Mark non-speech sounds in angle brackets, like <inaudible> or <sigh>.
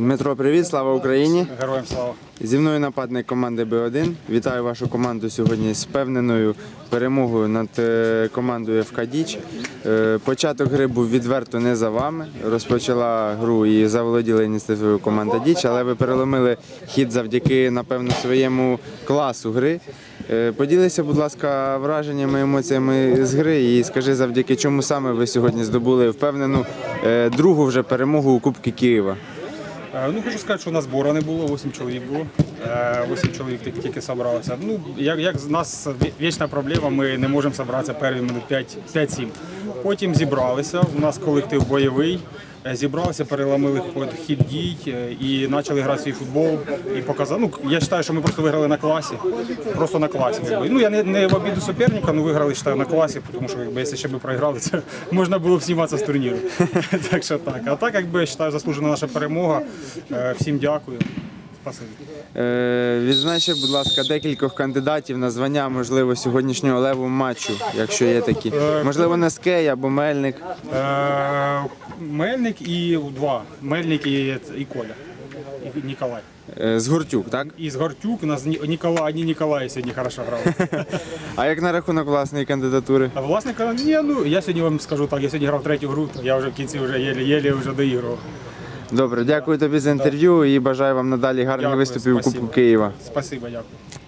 Дмитро, привіт, слава Україні! Героям слава. Зі мною нападник команди Б1. Вітаю вашу команду сьогодні з впевненою перемогою над е, командою ФК Діч. Е, Початок гри був відверто не за вами. Розпочала гру і заволоділа ініціативою команда Діч, але ви переломили хід завдяки, напевно, своєму класу гри. Е, Поділися, будь ласка, враженнями, емоціями з гри і скажи, завдяки чому саме ви сьогодні здобули впевнену другу вже перемогу у Кубки Києва. Е, Ну, хочу сказати, що у нас збора не було, 8 чоловік було. 8 чоловік тільки, зібралося. Ну, як, як з нас вічна проблема, ми не можемо зібратися перші минут 5 5-7. Потім зібралися, у нас колектив бойовий. Е, Зібралися, переламили хід дій е, і почали грати свій футбол. І показали. Ну, я вважаю, що ми просто виграли на класі. Просто на класі. Ну, я не, не в обіду суперника, але виграли вважаю, на класі, тому що якби, якщо ще ми проіграли, це <laughs> можна було б зніматися з турніру. <laughs> так що так. А так, якби я вважаю, заслужена наша перемога. Е, Всім дякую. Е, Відзначте, будь ласка, декількох кандидатів на звання, можливо, сьогоднішнього леву матчу, якщо є такі. Можливо, Нескей або Мельник. Е, Мельник і два. Мельник і, і Коля. І Ніколай. Е, З Гуртюк, так? І з Гортюк у нас Ні- Ніколай, ні Ніколай сьогодні хорошо грав. <laughs> А як на рахунок власної кандидатури? А власне ні, ну я сьогодні вам скажу так, я сьогодні грав третю гру, то я вже в кінці вже єлі-єлі вже доіграв. Добре, дякую тобі за інтерв'ю і бажаю вам надалі гарних Дякую, виступів у спасибо. Кубку Києва. Спасибо, дякую.